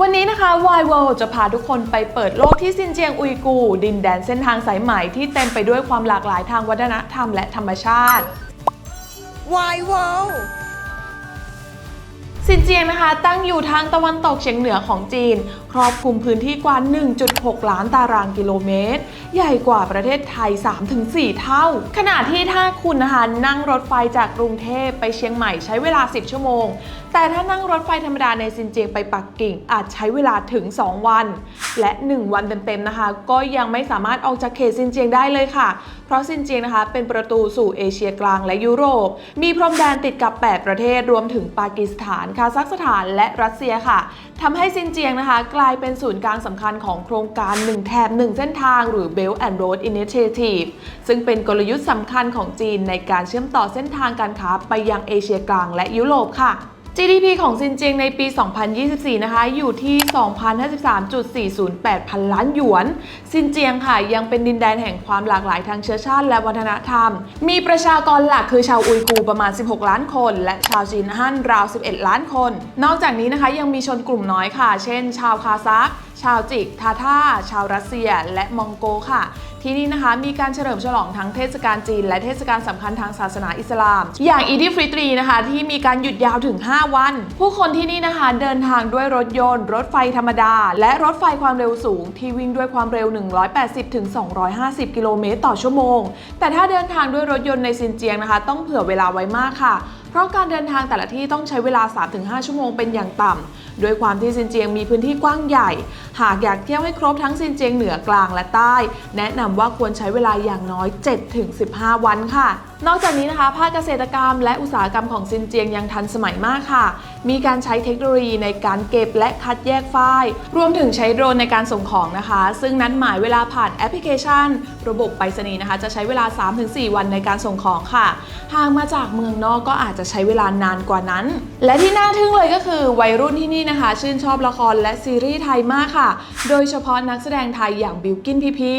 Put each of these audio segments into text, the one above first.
วันนี้นะคะ Y World จะพาทุกคนไปเปิดโลกที่ซินเจียงอุยกู ดินแดนเส้นทางสายไหมที่เต็มไปด้วยความหลากหลายทางวัฒนธรรมและธรรมชาติ Why World นเจียงนะคะ ตั้งอยู่ทางตะวันตกเฉียงเหนือของจีน ครอบคลุมพื้นที่กว่า 1.6 ล้านตารางกิโลเมตร ใหญ่กว่าประเทศไทย 3-4 เท่า ขณะที่ถ้าคุณนะคะนั่งรถไฟจากกรุงเทพไปเชียงใหม่ใช้เวลา 10 ชั่วโมง แต่ถ้านั่งรถไฟธรรมดาในซินเจียงไปปักกิ่ง อาจใช้เวลาถึง 2 วัน และ 1 วันเต็มๆนะคะ ก็ยังไม่สามารถออกจากเขตซินเจียงได้เลยค่ะ เพราะซินเจียงนะคะ เป็นประตูสู่เอเชียกลางและยุโรป มีพรมแดนติดกับ 8 ประเทศรวมถึงปากีสถานค่ะาซัคสถานและรัสเซียค่ะทำให้ซินเจียงนะคะ กลายเป็นศูนย์กลางสำคัญของโครงการ 1 แถบ 1 เส้นทาง หรือ Belt and Road Initiative ซึ่งเป็นกลยุทธ์สำคัญของจีนในการเชื่อมต่อเส้นทางการค้าไปยังเอเชียกลางและยุโรปค่ะ GDP ของซินเจียงในปี 2024 นะคะ อยู่ที่ 2,053.408 พันล้านหยวน ซินเจียงค่ะ ยังเป็นดินแดนแห่งความหลากหลายทางเชื้อชาติและวัฒนธรรม มีประชากรหลักคือชาวอุยกูร์ประมาณ 16 ล้านคน และชาวจีนฮั่นราว 11 ล้านคน นอกจากนี้นะคะยังมีชนกลุ่มน้อยค่ะ เช่น ชาวคาซัค ชาวจิก ทาท่า ชาวรัสเซีย และมองโกค่ะ ที่นี่นะคะมีการเฉลิมฉลองทั้งเทศกาลจีน และเทศกาลสำคัญทางศาสนาอิสลาม อย่างอีดิฟริตรีนะคะ ที่มีการหยุดยาวถึง 5 วัน ผู้คนที่นี่นะคะเดินทางด้วยรถยนต์ รถไฟธรรมดา และรถไฟความเร็วสูง ที่วิ่งด้วยความเร็ว 180-250 กิโลเมตรต่อชั่วโมง แต่ถ้าเดินทางด้วยรถยนต์ในซินเจียงนะคะ ต้องเผื่อเวลาไว้มากค่ะ เพราะการเดินทางแต่ละที่ต้องใช้เวลา 3-5 ชั่วโมงเป็นอย่างต่ำด้วยความที่ซินเจียงมีพื้นที่กว้างใหญ่ หากอยากเที่ยวให้ครบทั้งซินเจียงเหนือกลางและใต้ แนะนำว่าควรใช้เวลาอย่างน้อย 7-15 วันค่ะ นอกจากนี้นะคะ ภาคเกษตรกรรม และอุตสาหกรรมของซินเจียงยังทันสมัยมากค่ะ มีการใช้เทคโนโลยีในการเก็บและคัดแยกฝ้าย รวมถึงใช้โดรนในการส่งของนะคะ ซึ่งนั้นหมายเวลาผ่านแอปพลิเคชัน ระบบไปรษณีย์นะคะ จะใช้เวลา 3-4 วันในการส่งของค่ะ หากมาจากเมืองนอกก็อาจจะใช้เวลานานกว่านั้น และที่น่าทึ่งเลยก็คือวัยรุ่นที่นี่นะคะ ชื่นชอบละครและซีรีส์ไทยมากค่ะ โดยเฉพาะนักแสดงไทยอย่างบิวกินพีพี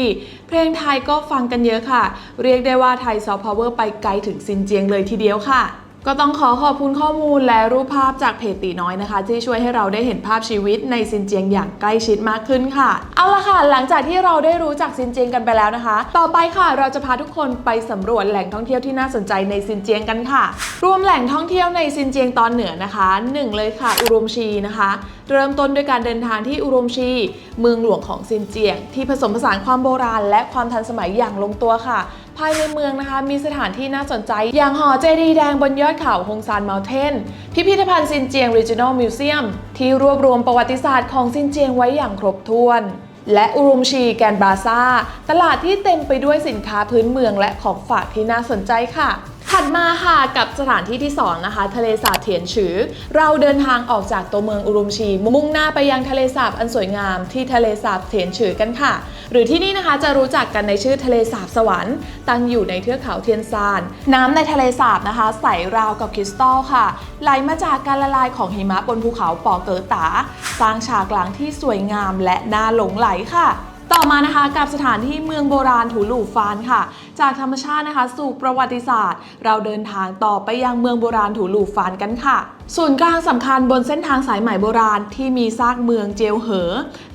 เพลงไทยก็ฟังกันเยอะค่ะ เรียกได้ว่าไทยซอฟต์พาวเวอร์ไปไกลถึงซินเจียงเลยทีเดียวค่ะ ก็ต้องขอขอบคุณข้อมูลและรูปภาพจากเพจตีน้อยนะคะ ที่ช่วยให้เราได้เห็นภาพชีวิตในซินเจียงอย่างใกล้ชิดมากขึ้นค่ะ เอาละค่ะ หลังจากที่เราได้รู้จักซินเจียงกันไปแล้วนะคะ ต่อไปค่ะเราจะพาทุกคนไปสำรวจแหล่งท่องเที่ยวที่น่าสนใจในซินเจียงกันค่ะ รวมแหล่งท่องเที่ยวในซินเจียงตอนเหนือนะคะหนึ่งเลยค่ะ อุรุมชีนะคะ เริ่มต้นด้วยการเดินทางที่อุรมชี เมืองหลวงของซินเจียง ที่ผสมผสานความโบราณ และความทันสมัยอย่างลงตัวค่ะ ภายในเมืองนะคะ มีสถานที่น่าสนใจ อย่างหอเจดีย์แดงบนยอดเขาฮงซานเมลเทน พิพิธภัณฑ์ซินเจียง Regional Museum ที่รวบรวมประวัติศาสตร์ของซินเจียงไว้อย่างครบถ้วนและอุรุมชีแกนบราซาตลาดที่เต็มไปด้วยสินค้าพื้นเมืองและของฝากที่น่าสนใจค่ะ ถัดมาค่ะกับสถานที่ที่ 2 นะคะ ทะเลสาบเทียนฉือ เราเดินทางออกจากตัวเมืองอุรุมชี มุ่งหน้าไปยังทะเลสาบอันสวยงามที่ทะเลสาบเทียนฉือกันค่ะ หรือที่นี่นะคะจะรู้จักกันในชื่อทะเลสาบสวรรค์ ตั้งอยู่ในเทือกเขาเทียนซาน น้ำในทะเลสาบนะคะ ใสราวกับคริสตัลค่ะไหลมาจากการละลายของหิมะบนภูเขาปอเกอตา สร้างฉากหลังที่สวยงามและน่าหลงไหลค่ะ ต่อมานะคะกับสถานที่เมืองโบราณถูหลู่ฟานค่ะ จากธรรมชาตินะคะสู่ประวัติศาสตร์ เราเดินทางต่อไปยังเมืองโบราณถูหลู่ฟานกันค่ะ ศูนย์กลางสำคัญบนเส้นทางสายไหม่โบราณที่มีซากเมืองเจียวเหอ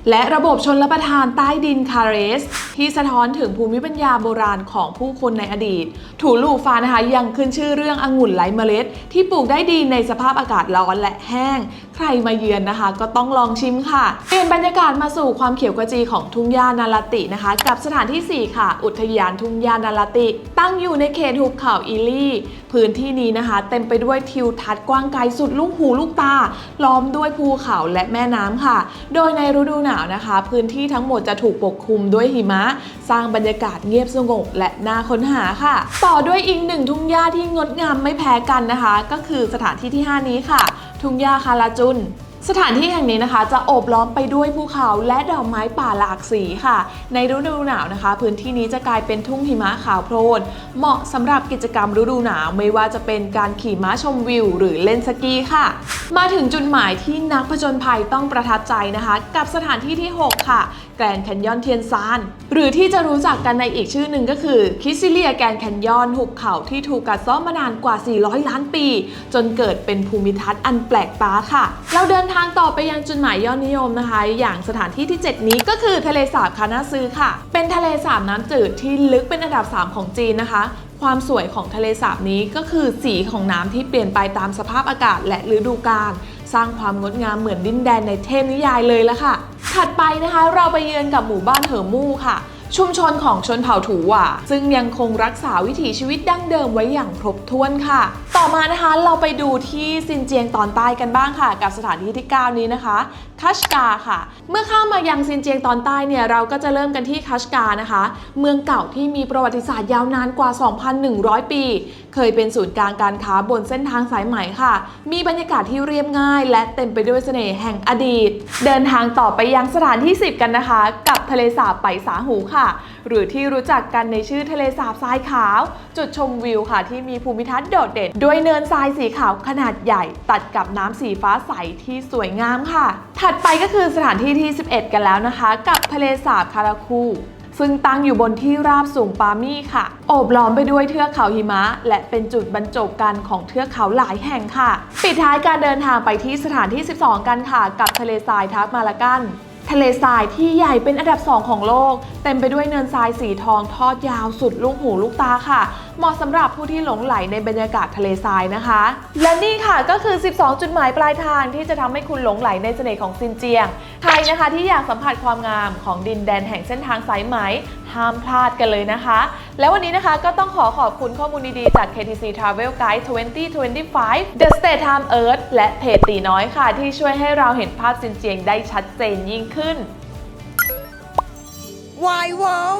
และระบบชนรับประทานใต้ดินคาเรส ที่สะท้อนถึงภูมิปัญญาโบราณของผู้คนในอดีต ถูลู่ฟานะคะยังขึ้นชื่อเรื่ององุ่นไร้เมล็ด ที่ปลูกได้ดีในสภาพอากาศร้อนและแห้ง ใครมาเยือนนะคะ ก็ต้องลองชิมค่ะเปลี่ยนบรรยากาศมาสู่ความเขียวกระจีของทุ่งหญ้านาราตินะคะ กับสถานที่ 4 ค่ะ อุทยานทุ่งหญ้านาราติ ตั้งอยู่ในเขตหุบเขาอีลี่ พื้นที่นี้นะคะ เต็มไปด้วยทิวทัศน์กว้างไกลสุดลูกหูลูกตา ล้อมด้วยภูเขาและแม่น้ำค่ะ โดยในฤดูหนาวนะคะ พื้นที่ทั้งหมดจะถูกปกคลุมด้วยหิมะ สร้างบรรยากาศเงียบสงบและน่าค้นหาค่ะ ต่อด้วยอีกหนึ่งทุ่งหญ้าที่งดงามไม่แพ้กันนะคะ ก็คือสถานที่ที่ 5 นี้ค่ะ ทุ่งหญ้าคาราจุน สถานที่แห่งนี้นะคะ จะโอบล้อมไปด้วยภูเขาและดอกไม้ป่าหลากสีค่ะ ในฤดูหนาวนะคะ พื้นที่นี้จะกลายเป็นทุ่งหิมะขาวโพลนเหมาะสำหรับกิจกรรมฤดูหนาวไม่ว่าจะเป็นการขี่ม้าชมวิว หรือเล่นสกีค่ะ มาถึงจุดหมายที่นักผจญภัยต้องประทับใจนะคะ กับสถานที่ที่ 6 ค่ะแกรนแคนยอนเทียนซาน หรือที่จะรู้จักกันในอีกชื่อหนึ่งก็คือคิซิเลียแกรนแคนยอนหุบเขาที่ถูกกัดซ้อมมานานกว่า 400 ล้านปี จนเกิดเป็นภูมิทัศน์อันแปลกตาค่ะ เราเดินทางต่อไปยังจุดหมายยอดนิยมนะคะ อย่างสถานที่ที่ 7 นี้ก็คือทะเลสาบคานาซือค่ะ เป็นทะเลสาบน้ำจืดที่ลึกเป็นอันดับ 3 ของจีนนะคะความสวยของทะเลสาบนี้ก็คือสีของน้ำที่เปลี่ยนไปตามสภาพอากาศและฤดูกาล สร้างความงดงามเหมือนดินแดนในเทพนิยายเลยละค่ะ ถัดไปนะคะเราไปเยือนกับหมู่บ้านเหอมู่ค่ะ ชุมชนของชนเผ่าถูหว่า ซึ่งยังคงรักษาวิถีชีวิตดั้งเดิมไว้อย่างครบถ้วนค่ะ ต่อมานะคะเราไปดูที่ซินเจียงตอนใต้กันบ้างค่ะ กับสถานที่ที่ 9 นี้นะคะคัชกาค่ะ เมื่อข้ามมายังซินเจียงตอนใต้เนี่ยเราก็จะเริ่มกันที่คัชกานะคะ เมืองเก่าที่มีประวัติศาสตร์ยาวนานกว่า 2,100 ปี เคยเป็นศูนย์กลางการค้าบนเส้นทางสายไหมค่ะ มีบรรยากาศที่เรียบง่าย และเต็มไปด้วยเสน่ห์แห่งอดีต เดินทางต่อไปยังสถานที่ 10 กันนะคะ กับทะเลสาบไปสาหูค่ะหรือที่รู้จักกันในชื่อทะเลสาบทรายขาว จุดชมวิวค่ะ ที่มีภูมิทัศน์โดดเด่น ด้วยเนินทรายสีขาวขนาดใหญ่ ตัดกับน้ำสีฟ้าใสที่สวยงามค่ะ ถัดไปก็คือสถานที่ที่ 11 กันแล้วนะคะ กับทะเลสาบคาราคูซึ่งตั้งอยู่บนที่ราบสูงปามี่ค่ะ โอบล้อมไปด้วยเทือกเขาหิมะ และเป็นจุดบรรจบกันของเทือกเขาหลายแห่งค่ะ ปิดท้ายการเดินทางไปที่สถานที่ 12 กันค่ะ กับทะเลทรายทักมาลากัน ทะเลทรายที่ใหญ่เป็นอันดับ 2 ของโลก เต็มไปด้วยเนินทรายสีทองทอดยาวสุดลูกหูลูกตาค่ะ เหมาะสำหรับผู้ที่หลงไหลในบรรยากาศทะเลทรายนะคะ และนี่ค่ะก็คือ 12 จุดหมายปลายทางที่จะทำให้คุณหลงไหลในเสน่ห์ของซินเจียง ใครนะคะที่อยากสัมผัสความงามของดินแดนแห่งเส้นทางสายไหม ห้ามพลาดกันเลยนะคะ แล้ววันนี้นะคะก็ต้องขอขอบคุณข้อมูลดีๆ จาก KTC Travel Guide 2025 The State Time Earth และเพจตีน้อยค่ะ ที่ช่วยให้เราเห็นภาพซินเจียงได้ชัดเจนยิ่งขึ้น Why wow